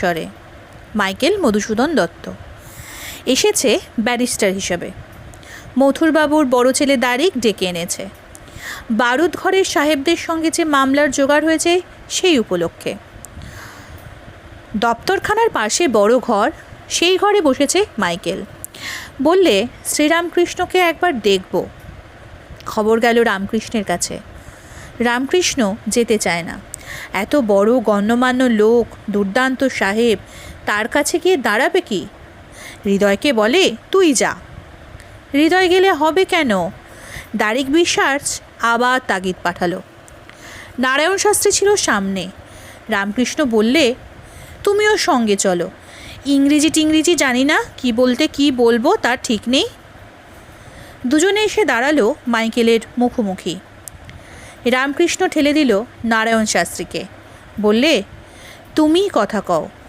কণ্ঠস্বরে Michael Madhusudan Dutta. এসেছে barrister হিসাবে। মথুরবাবুর বড় ছেলে দারিক ডেকে এনেছে। বারুদ ঘরের সাহেবদের সঙ্গে যে মামলার জোগাড় হয়েছে সেই উপলক্ষে। দপ্তরখানার পাশে বড় ঘর, সেই ঘরে বসেছে মাইকেল। বললে, শ্রীরামকৃষ্ণকে একবার দেখব। খবর গেল রামকৃষ্ণের কাছে। রামকৃষ্ণ যেতে চায় না। এত বড় গণ্যমান্য লোক, দুর্দান্ত সাহেব, তার কাছে গিয়ে দাঁড়াবে কি? হৃদয়কে বলে, তুই যা। হৃদয় গেলে হবে কেন? দারিক বিশ্বাস আবার তাগিদ পাঠালো। নারায়ণ শাস্ত্রী ছিল সামনে। রামকৃষ্ণ বললে, তুমিও সঙ্গে চলো। ইংরেজি টিংরেজি জানি না, কি বলতে কি বলব তার ঠিক নেই? দুজনে এসে দাঁড়াল মাইকেলের মুখোমুখি। রামকৃষ্ণ ঠেলে দিল নারায়ণ শাস্ত্রীকে। বললে তুমিই কথা কও।